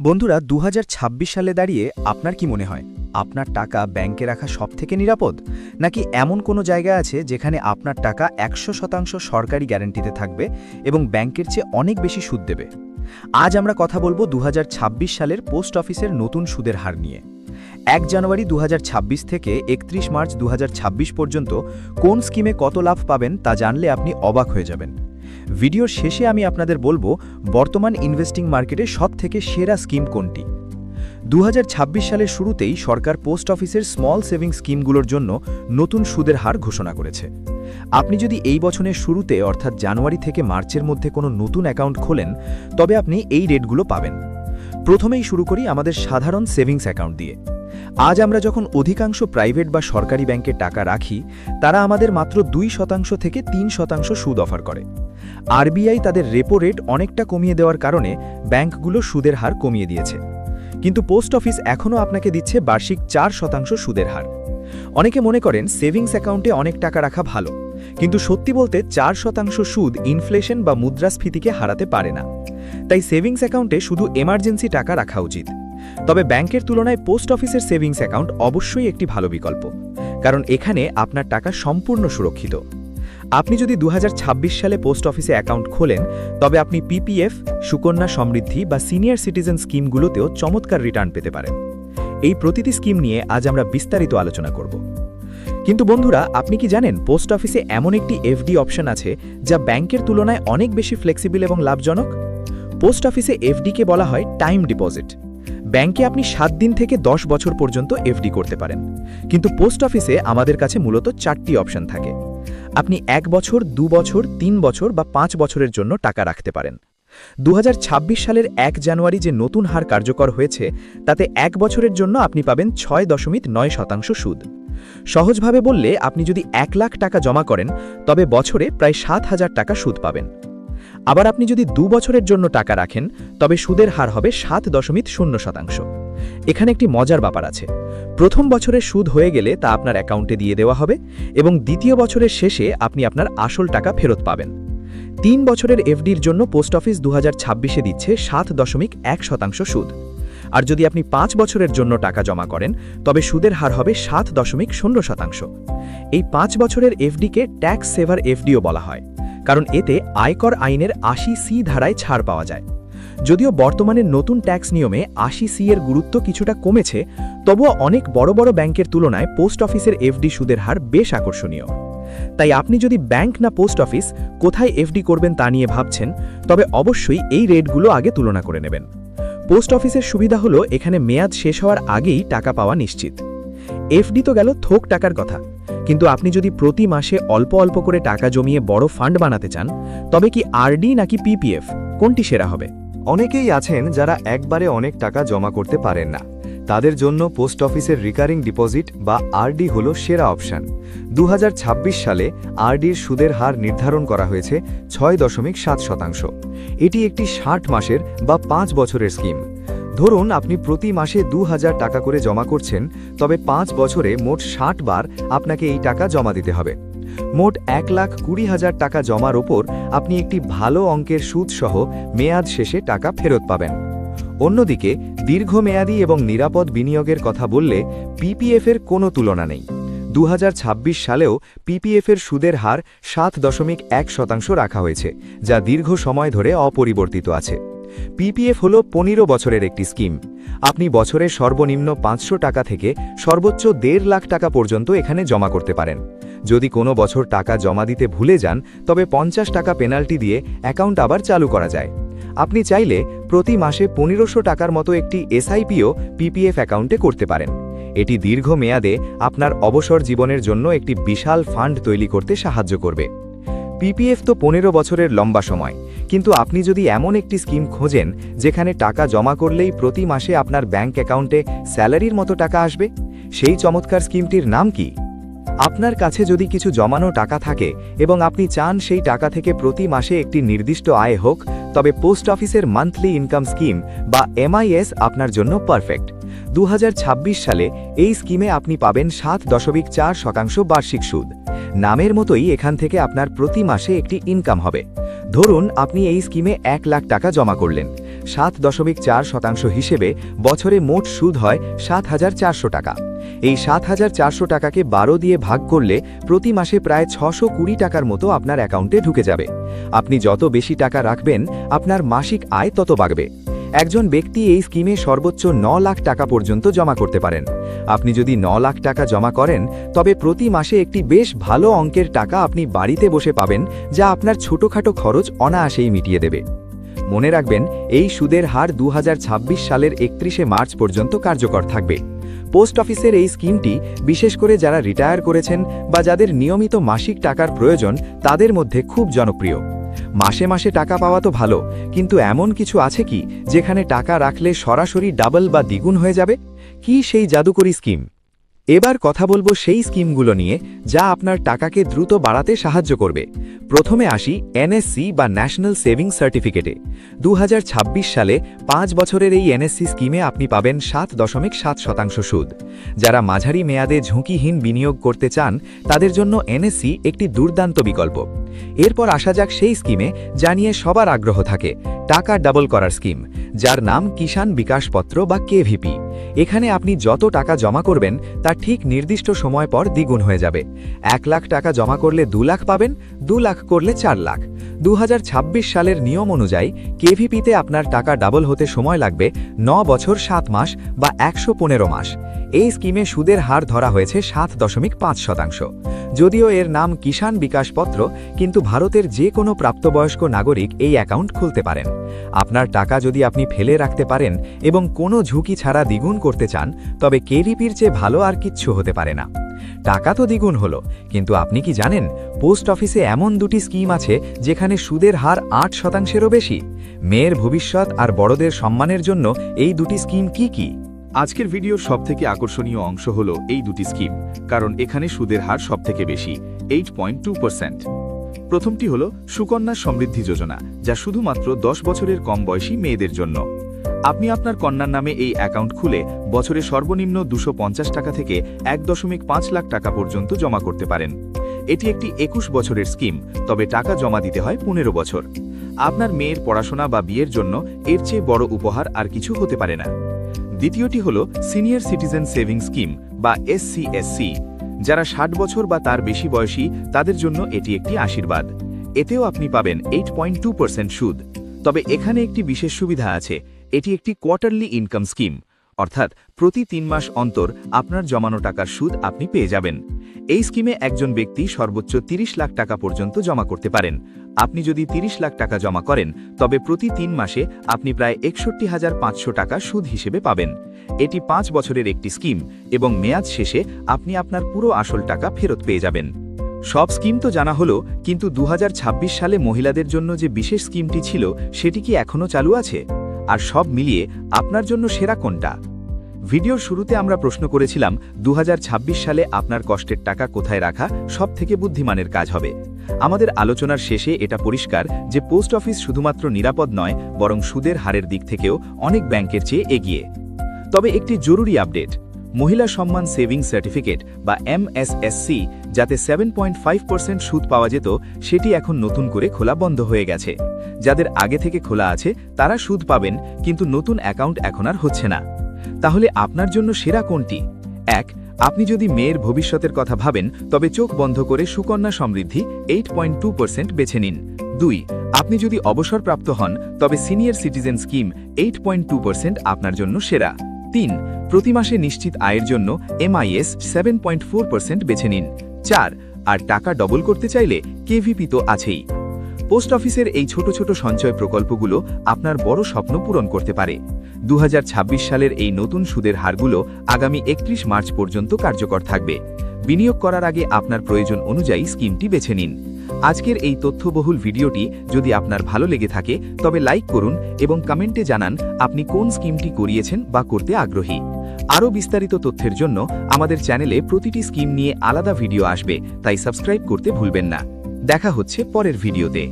বন্ধুরা দু হাজার ছাব্বিশ সালে দাঁড়িয়ে আপনার কি মনে হয়? আপনার টাকা ব্যাংকে রাখা সব থেকে নিরাপদ? নাকি এমন কোনো জায়গা আছে যেখানে আপনার টাকা একশো শতাংশ সরকারি গ্যারান্টিতে থাকবে এবং ব্যাংকের চেয়ে অনেক বেশি সুদ দেবে? আজ আমরা কথা বলব দু হাজার ছাব্বিশ সালের পোস্ট অফিসের নতুন সুদের হার নিয়ে। এক জানুয়ারি দু হাজার ছাব্বিশ থেকে একত্রিশ মার্চ দু হাজার ছাব্বিশ পর্যন্ত কোন স্কিমে কত লাভ পাবেন তা জানলে আপনি অবাক হয়ে যাবেন। ভিডিওর শেষে আমি আপনাদের বলব, বর্তমান ইনভেস্টিং মার্কেটে সবথেকে সেরা স্কিম কোনটি? দু হাজার ছাব্বিশ সালের শুরুতেই সরকার পোস্ট অফিসের স্মল সেভিং স্কিমগুলোর জন্য নতুন সুদের হার ঘোষণা করেছে। আপনি যদি এই বছরের শুরুতে, অর্থাৎ জানুয়ারি থেকে মার্চের মধ্যে কোনো নতুন অ্যাকাউন্ট খোলেন, তবে আপনি এই রেটগুলো পাবেন। প্রথমেই শুরু করি আমাদের সাধারণ সেভিংস অ্যাকাউন্ট দিয়ে। আজ আমরা যখন অধিকাংশ প্রাইভেট বা সরকারি ব্যাংকে টাকা রাখি, তারা আমাদের মাত্র দুই শতাংশ থেকে তিন শতাংশ সুদ অফার করে। আরবিআই তাদের রেপো রেট অনেকটা কমিয়ে দেওয়ার কারণে ব্যাংকগুলো সুদের হার কমিয়ে দিয়েছে। কিন্তু পোস্ট অফিস এখনও আপনাকে দিচ্ছে বার্ষিক চার শতাংশ সুদের হার। অনেকে মনে করেন সেভিংস অ্যাকাউন্টে অনেক টাকা রাখা ভালো, কিন্তু সত্যি বলতে চার শতাংশ সুদ ইনফ্লেশন বা মুদ্রাস্ফীতিকে হারাতে পারে না। তাই সেভিংস অ্যাকাউন্টে শুধু এমার্জেন্সি টাকা রাখা উচিত। তবে ব্যাংকের তুলনায় পোস্ট অফিসের সেভিংস অ্যাকাউন্ট অবশ্যই একটি ভালো বিকল্প, কারণ এখানে আপনার টাকা সম্পূর্ণ সুরক্ষিত। আপনি যদি দু হাজার ছাব্বিশ সালে পোস্ট অফিসে অ্যাকাউন্ট খোলেন, তবে আপনি পিপিএফ সুকন্যা সমৃদ্ধি বা সিনিয়র সিটিজেন স্কিমগুলোতেও চমৎকার রিটার্ন পেতে পারেন। এই প্রতিটি স্কিম নিয়ে আজ আমরা বিস্তারিত আলোচনা করব। কিন্তু বন্ধুরা, আপনি কি জানেন পোস্ট অফিসে এমন একটি এফডি অপশন আছে যা ব্যাংকের তুলনায় অনেক বেশি ফ্লেক্সিবল এবং লাভজনক? পোস্ট অফিসে এফডিকে বলা হয় টাইম ডিপোজিট। ব্যাংকে আপনি সাত দিন থেকে দশ বছর পর্যন্ত এফডি করতে পারেন। কিন্তু পোস্ট অফিসে আমাদের কাছে মূলত চারটি অপশন থাকে। আপনি এক বছর, দু বছর, তিন বছর বা পাঁচ বছরের জন্য টাকা রাখতে পারেন। দু হাজার ছাব্বিশ সালের এক জানুয়ারি যে নতুন হার কার্যকর হয়েছে, তাতে এক বছরের জন্য আপনি পাবেন ছয় দশমিক নয় শতাংশ সুদ। সহজভাবে বললে, আপনি যদি এক লাখ টাকা জমা করেন, তবে বছরে প্রায় সাত হাজার টাকা সুদ পাবেন। আবার আপনি যদি দু বছরের জন্য টাকা রাখেন, তবে সুদের হার হবে সাত দশমিক শূন্য শতাংশ। এখানে একটি মজার ব্যাপার আছে। প্রথম বছরের সুদ হয়ে গেলে তা আপনার অ্যাকাউন্টে দিয়ে দেওয়া হবে এবং দ্বিতীয় বছরের শেষে আপনি আপনার আসল টাকা ফেরত পাবেন। তিন বছরের এফডির জন্য পোস্ট অফিস দু ছাব্বিশে দিচ্ছে সাত দশমিক এক শতাংশ সুদ। আর যদি আপনি পাঁচ বছরের জন্য টাকা জমা করেন, তবে সুদের হার হবে সাত দশমিক শূন্য শতাংশ। এই পাঁচ বছরের এফডিকে ট্যাক্স সেভার এফডিও বলা হয়। কারণ এতে আয়কর আইনের আশি সি ধারায় ছাড় পাওয়া যায়। যদিও বর্তমানে নতুন ট্যাক্স নিয়মে আশি সি এর গুরুত্ব কিছুটা কমেছে, তবুও অনেক বড় বড় ব্যাংকের তুলনায় পোস্ট অফিসের এফডি সুদের হার বেশ আকর্ষণীয়। তাই আপনি যদি ব্যাংক না পোস্ট অফিস, কোথায় এফডি করবেন তা নিয়ে ভাবছেন, তবে অবশ্যই এই রেটগুলো আগে তুলনা করে নেবেন। পোস্ট অফিসের সুবিধা হলো এখানে মেয়াদ শেষ হওয়ার আগেই টাকা পাওয়া নিশ্চিত। এফডি তো গেল থোক টাকার কথা। কিন্তু আপনি যদি প্রতি মাসে অল্প অল্প করে টাকা জমিয়ে বড় ফান্ড বানাতে চান, তবে কি আরডি নাকি পিপিএফ কোনটি সেরা হবে? অনেকেই আছেন যারা একবারে অনেক টাকা জমা করতে পারেন না। তাদের জন্য পোস্ট অফিসের রিকারিং ডিপোজিট বা আরডি হল সেরা অপশন। দু সালে আরডির সুদের হার নির্ধারণ করা হয়েছে ছয় দশমিক সাত শতাংশ। এটি একটি ষাট মাসের বা পাঁচ বছরের স্কিম। ধরুন আপনি প্রতি মাসে দু হাজার টাকা করে জমা করছেন, তবে পাঁচ বছরে মোট ষাট বার আপনাকে এই টাকা জমা দিতে হবে। মোট এক লাখ কুড়ি হাজার টাকা জমার ওপর আপনি একটি ভালো অঙ্কের সুদসহ মেয়াদ শেষে টাকা ফেরত পাবেন। অন্যদিকে, দীর্ঘমেয়াদী এবং নিরাপদ বিনিয়োগের কথা বললে পিপিএফের কোনো তুলনা নেই। দু হাজার ছাব্বিশ সালেও পিপিএফের সুদের হার সাত দশমিক এক শতাংশ রাখা হয়েছে, যা দীর্ঘ সময় ধরে অপরিবর্তিত আছে। পিপিএফ হল পনেরো বছরের একটি স্কিম। আপনি বছরে সর্বনিম্ন পাঁচশো টাকা থেকে সর্বোচ্চ দেড় লাখ টাকা পর্যন্ত এখানে জমা করতে পারেন। যদি কোনো বছর টাকা জমা দিতে ভুলে যান, তবে পঞ্চাশ টাকা পেনাল্টি দিয়ে অ্যাকাউন্ট আবার চালু করা যায়। আপনি চাইলে প্রতি মাসে পনেরোশো টাকার মতো একটি এসআইপিও পিপিএফ অ্যাকাউন্টে করতে পারেন। এটি দীর্ঘ মেয়াদে আপনার অবসর জীবনের জন্য একটি বিশাল ফান্ড তৈরি করতে সাহায্য করবে। পিপিএফ তো পনেরো বছরের লম্বা সময়। কিন্তু আপনি যদি এমন একটি স্কিম খোঁজেন, যেখানে টাকা জমা করলেই প্রতি মাসে আপনার ব্যাংক অ্যাকাউন্টে স্যালারির মতো টাকা আসবে, সেই চমৎকার স্কিমটির নাম কি? আপনার কাছে যদি কিছু জমানো টাকা থাকে এবং আপনি চান সেই টাকা থেকে প্রতি মাসে একটি নির্দিষ্ট আয় হোক, তবে পোস্ট অফিসের মান্থলি ইনকাম স্কিম বা এমআইএস আপনার জন্য পারফেক্ট। দু হাজার ছাব্বিশ সালে এই স্কিমে আপনি পাবেন সাত দশমিক চার শতাংশ বার্ষিক সুদ। নামের মতোই এখান থেকে আপনার প্রতি মাসে একটি ইনকাম হবে। ধরুন, আপনি এই স্কিমে এক লাখ টাকা জমা করলেন। সাত দশমিক চার শতাংশ হিসেবে বছরে মোট সুদ হয় সাত হাজার চারশো টাকা। এই সাত হাজার চারশো টাকাকে বারো দিয়ে ভাগ করলে প্রতি মাসে প্রায় ছশো কুড়ি টাকার মতো আপনার অ্যাকাউন্টে ঢুকে যাবে। আপনি যত বেশি টাকা রাখবেন, আপনার মাসিক আয় তত বাড়বে। একজন ব্যক্তি এই স্কিমে সর্বোচ্চ ন লাখ টাকা পর্যন্ত জমা করতে পারেন। আপনি যদি ন লাখ টাকা জমা করেন, তবে প্রতি মাসে একটি বেশ ভালো অঙ্কের টাকা আপনি বাড়িতে বসে পাবেন, যা আপনার ছোটখাটো খরচ অনায়াসেই মিটিয়ে দেবে। মনে রাখবেন, এই সুদের হার দু হাজার ছাব্বিশ সালের একত্রিশে মার্চ পর্যন্ত কার্যকর থাকবে। পোস্ট অফিসের এই স্কিমটি, বিশেষ করে যারা রিটায়ার করেছেন বা যাদের নিয়মিত মাসিক টাকার প্রয়োজন, তাদের মধ্যে খুব জনপ্রিয়। মাসে মাসে টাকা পাওয়া তো ভালো, কিন্তু এমন কিছু আছে কি যেখানে টাকা রাখলে সরাসরি ডাবল বা দ্বিগুণ হয়ে যাবে? কি সেই জাদুকরী স্কিম? এবার কথা বলব সেই স্কিমগুলো নিয়ে যা আপনার টাকাকে দ্রুত বাড়াতে সাহায্য করবে। প্রথমে আসি এনএসসি বা ন্যাশনাল সেভিংস সার্টিফিকেটে দু হাজার ছাব্বিশ সালে পাঁচ বছরের এই এনএসসি স্কিমে আপনি পাবেন সাত দশমিক সাত শতাংশ সুদ। যারা মাঝারি মেয়াদে ঝুঁকিহীন বিনিয়োগ করতে চান, তাদের জন্য এনএসসি একটি দুর্দান্ত বিকল্প। এরপর আসা যাক সেই স্কিমে যা নিয়ে সবার আগ্রহ থাকে, টাকা ডাবল করার স্কিম, যার নাম কিষাণ বিকাশপত্র বা কেভিপি এখানে আপনি যত টাকা জমা করবেন, তা ঠিক নির্দিষ্ট সময় পর দ্বিগুণ হয়ে যাবে। এক লাখ টাকা জমা করলে দু লাখ পাবেন, দু লাখ করলে চার লাখ। দু হাজার ছাব্বিশ সালের নিয়ম অনুযায়ী কেভিপিতে আপনার টাকা ডাবল হতে সময় লাগবে ন বছর সাত মাস বা একশো পনেরো মাস। এই স্কিমে সুদের হার ধরা হয়েছে সাত দশমিক পাঁচ শতাংশ। যদিও এর নাম কিষাণ বিকাশপত্র কিন্তু ভারতের যে কোনো প্রাপ্তবয়স্ক নাগরিক এই অ্যাকাউন্ট খুলতে পারেন। আপনার টাকা যদি আপনি ফেলে রাখতে পারেন এবং কোনো ঝুঁকি ছাড়া দ্বিগুণ করতে চান, তবে কেভিপির চেয়ে ভালো আর কিচ্ছু হতে পারে না। টাকা তো দ্বিগুণ হলো, কিন্তু আপনি কি জানেন, পোস্ট অফিসে এমন দুটি স্কিম আছে যেখানে সুদের হার আট শতাংশেরও বেশি? মেয়ের ভবিষ্যৎ আর বড়দের সম্মানের জন্য এই দুটি স্কিম কি কি? আজকের ভিডিওর সবথেকে আকর্ষণীয় অংশ হলো এই দুটি স্কিম, কারণ এখানে সুদের হার সবথেকে বেশি এইট পয়েন্ট টু পার্সেন্ট প্রথমটি হল সুকন্যা সমৃদ্ধি যোজনা, যা শুধুমাত্র দশ বছরের কম বয়সী মেয়েদের জন্য। আপনি আপনার কন্যার নামে এই অ্যাকাউন্ট খুলে বছরে সর্বনিম্ন দুশো টাকা থেকে এক দশমিক পাঁচ লাখ টাকা পর্যন্ত জমা করতে পারেন। এটি একটি একুশ বছরের স্কিম, তবে টাকা জমা দিতে হয় পনেরো বছর। আপনার মেয়ের পড়াশোনা বা বিয়ের জন্য এর চেয়ে বড় উপহার আর কিছু হতে পারে না। দ্বিতীয়টি হল সিনিয়র সিটিজেন সেভিং স্কিম বা এসসিএসসি যারা ষাট বছর বা তার বেশি বয়সী, তাদের জন্য এটি একটি আশীর্বাদ। এতেও আপনি পাবেন এইট সুদ। তবে এখানে একটি বিশেষ সুবিধা আছে এটি একটি কোয়ার্টারলি ইনকাম স্কিম অর্থাৎ প্রতি তিন মাস অন্তর আপনার জমানো টাকার সুদ আপনি পেয়ে যাবেন। এই স্কিমে একজন ব্যক্তি সর্বোচ্চ ৩০ লাখ টাকা পর্যন্ত জমা করতে পারেন। আপনি যদি ৩০ লাখ টাকা জমা করেন, তবে প্রতি তিন মাসে আপনি প্রায় একষট্টি হাজার পাঁচশো টাকা সুদ হিসেবে পাবেন। এটি পাঁচ বছরের একটি স্কিম এবং মেয়াদ শেষে আপনি আপনার পুরো আসল টাকা ফেরত পেয়ে যাবেন। সব স্কিম তো জানা হলো, কিন্তু দু হাজার ছাব্বিশ সালে মহিলাদের জন্য যে বিশেষ স্কিমটি ছিল, সেটি কি এখনও চালু আছে? আর সব মিলিয়ে আপনার জন্য সেরা কোনটা? ভিডিওর শুরুতে আমরা প্রশ্ন করেছিলাম দু হাজার ছাব্বিশ সালে আপনার কষ্টের টাকা কোথায় রাখা সব থেকে বুদ্ধিমানের কাজ হবে? আমাদের আলোচনার শেষে এটা পরিষ্কার যে পোস্ট অফিস শুধুমাত্র নিরাপদ নয়, বরং সুদের হারের দিক থেকেও অনেক ব্যাংকের চেয়ে এগিয়ে। তবে একটি জরুরি আপডেট মহিলা সম্মান সেভিং সার্টিফিকেট বা এমএসএসসি যাতে সেভেন পয়েন্ট ফাইভ পার্সেন্ট সুদ পাওয়া যেত, সেটি এখন নতুন করে খোলা বন্ধ হয়ে গেছে। যাদের আগে থেকে খোলা আছে, তারা সুদ পাবেন, কিন্তু নতুন অ্যাকাউন্ট এখন আর হচ্ছে না। তাহলে আপনার জন্য সেরা কোনটি? এক, আপনি যদি মেয়ের ভবিষ্যতের কথা ভাবেন, তবে চোখ বন্ধ করে Sukanya Samriddhi eight point two percent বেছে নিন। দুই, আপনি যদি অবসরপ্রাপ্ত হন, তবে senior citizen scheme eight point two percent আপনার জন্য সেরা। তিন, প্রতি মাসে নিশ্চিত আয়ের জন্য MIS seven point four percent বেছে নিন। চার, আর টাকা ডবল করতে চাইলে কেভিপি তো আছেই। পোস্ট অফিসের এই ছোট ছোট সঞ্চয় প্রকল্পগুলো আপনার বড় স্বপ্ন পূরণ করতে পারে। দু হাজার ছাব্বিশ সালের এই নতুন সুদের হারগুলো আগামী একত্রিশ মার্চ পর্যন্ত কার্যকর থাকবে। বিনিয়োগ করার আগে আপনার প্রয়োজন অনুযায়ী স্কিমটি বেছে নিন। আজকের এই তথ্যবহুল ভিডিওটি যদি আপনার ভালো লেগে থাকে, তবে লাইক করুন এবং কমেন্টে জানান আপনি কোন স্কিমটি করিয়েছেন বা করতে আগ্রহী। আরও বিস্তারিত তথ্যের জন্য আমাদের চ্যানেলে প্রতিটি স্কিম নিয়ে আলাদা ভিডিও আসবে, তাই সাবস্ক্রাইব করতে ভুলবেন না। দেখা হচ্ছে পরের ভিডিওতে।